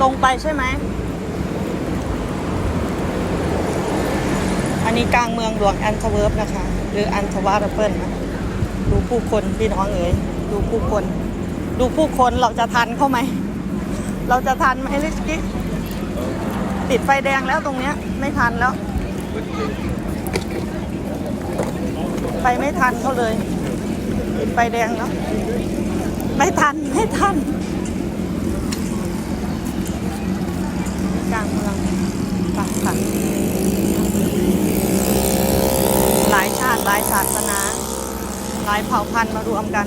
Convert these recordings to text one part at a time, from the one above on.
ตรงไปใช่ไหม อันนี้กลางเมืองหลวงอันทเวิร์ฟนะคะ หรืออันทวาร์เปิลนะดูผู้คนพี่น้องเอ๋ยดูผู้คน ดูผู้คนเราจะทันเข้าไหม เราจะทันไหมลิสกี้ติดไฟแดงแล้วตรงเนี้ย ไม่ทันแล้ว ไปไม่ทันเขาเลย ติดไฟแดงแล้วไม่ทัน ไม่ทัน กลางเมืองค่ะค่ะหลายชาติหลายศาสนา หลายเผ่าพันธุ์มารวมกัน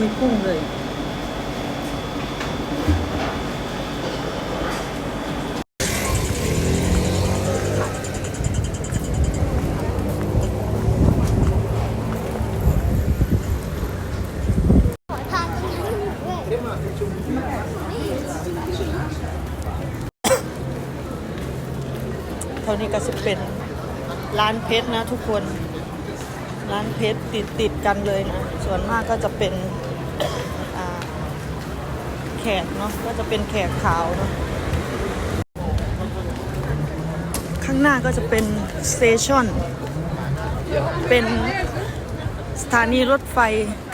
มีกุ้งเลย ขอทานตรงนี้ด้วยเท่านี้ก็จะเป็นร้านเพชรนะทุกคน ร้านเพชรติดติดกันเลยนะ ส่วนมากก็จะเป็น แขกเนาะก็จะเป็นแขกขาวเนาะข้างหน้าก็จะเป็นสเตชันเป็นสถานีรถไฟ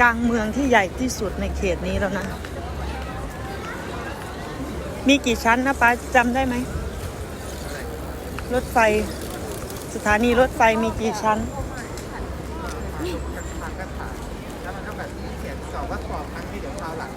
กลางเมืองที่ใหญ่ที่สุดในเขตนี้แล้วนะ มีกี่ชั้นนะป้าจำได้ไหม รถไฟ สถานีรถไฟมีกี่ชั้นแล้วมันก็แบบที่เขียนสอบว่าสอบครั้งนี้เดี๋ยวคราวหลัง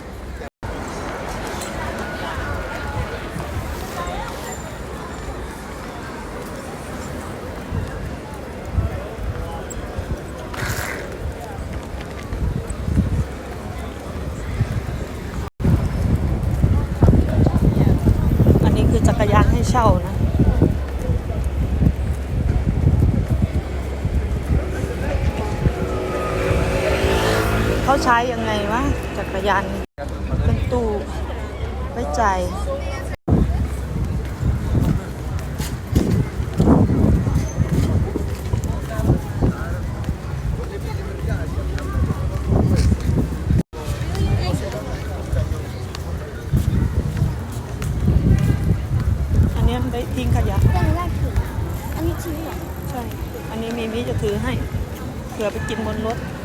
อันนี้คือจักรยานให้เช่านะเขาใช้ยังไงวะจักรยานเป็นตู้ไว้ใจายอันนี้ได้ทิ้งขยะยังแรกถึงอันนี้ชิ้นเหรอใช่ อันนี้มีมิจะถือให้เผื่อไปกินบนรถอ